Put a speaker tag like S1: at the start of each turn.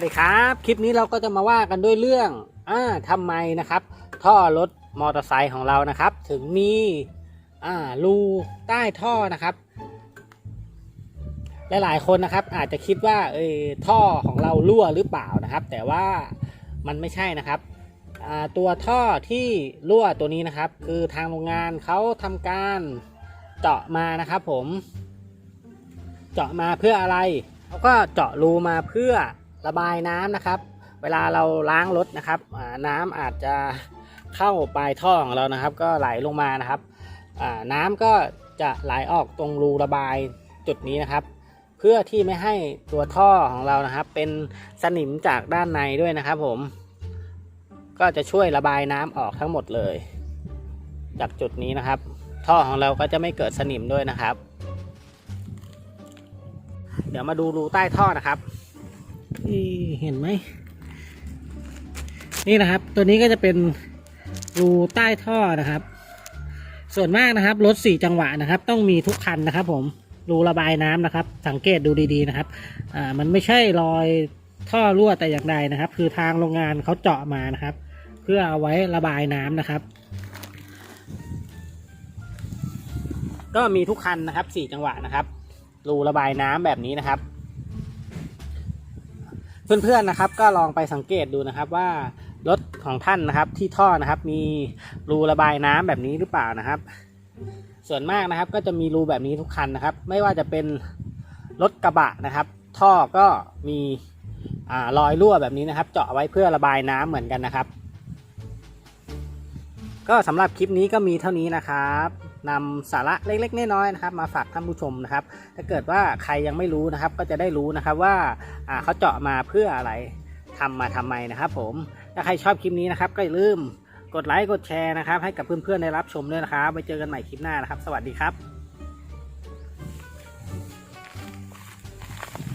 S1: วัสดีครับ คลิปนี้เราก็จะมาว่ากันด้วยเรื่องอ่าทำไมนะครับ ท่อรถมอเตอร์ไซค์ของเรานะครับ ถึงมีอ่ารูใต้ท่อนะครับ หลายๆคนนะครับ อาจจะคิดว่าเออท่อของเรารั่วหรือเปล่านะครับ แต่ว่ามันไม่ใช่นะครับอ่าตัวท่อที่รั่วตัวนี้นะครับ คือทางโรงงานเขาทำการเจาะมานะครับ ผม เจาะมาเพื่ออะไรเขาก็เจาะรูมาเพื่อ ระบายน้ำนะครับ เวลาเราล้างรถนะครับน้ำอาจจะเข้าปลายท่อของเรานะครับ ก็ไหลลงมานะครับน้ำก็จะไหลออกตรงรูระบายจุดนี้นะครับ เพื่อที่ไม่ให้ตัวท่อของเรานะครับ เป็นสนิมจากด้านในด้วยนะครับ ผม ก็จะช่วยระบายน้ำออกทั้งหมดเลย จากจุดนี้นะครับ ท่อของเราก็จะไม่เกิดสนิมด้วยนะครับ เดี๋ยวมาดูรูใต้ท่อนะครับ เห็นไหม นี่นะครับ ตัวนี้ก็จะเป็นรูใต้ท่อนะครับ ส่วนมากนะครับรถสี่จังหวะนะครับ ต้องมีทุกคันนะครับ ผมรูระบายน้ำนะครับ สังเกตดูดีๆนะครับ อ่ามันไม่ใช่รอยท่อรั่วแต่อย่างใดนะครับ คือทางโรงงานเขาเจาะมานะครับ เพื่อเอาไว้ระบายน้ำนะครับ ก็มีทุกคันนะครับสี่จังหวะนะครับรูระบายน้ำแบบนี้นะครับ เพื่อนๆนะครับก็ลองไปสังเกตดูนะครับว่ารถของท่านนะครับที่ท่อนะครับมีรูระบายน้ำแบบนี้หรือเปล่านะครับ ส่วนมากนะครับก็จะมีรูแบบนี้ทุกคันนะครับ ไม่ว่าจะเป็นรถกระบะนะครับ ท่อก็มีอรอยรั่วแบบนี้นะครับ เจาะไว้เพื่อระบายน้ำเหมือนกันนะครับ ก็สำหรับคลิปนี้ก็มีเท่านี้นะครับนำสาระเล็กๆน้อยๆนะครับ มาฝากท่านผู้ชมนะครับ ถ้าเกิดว่าใครยังไม่รู้นะครับ ก็จะได้รู้นะครับว่าเขาเจาะมาเพื่ออะไรทำมาทำไมนะครับผม ถ้าใครชอบคลิปนี้นะครับ ก็อย่าลืมกดไลค์กดแชร์นะครับ ให้กับเพื่อนๆได้รับชมด้วยนะครับไปเจอกันใหม่คลิปหน้านะครับ สวัสดีครับ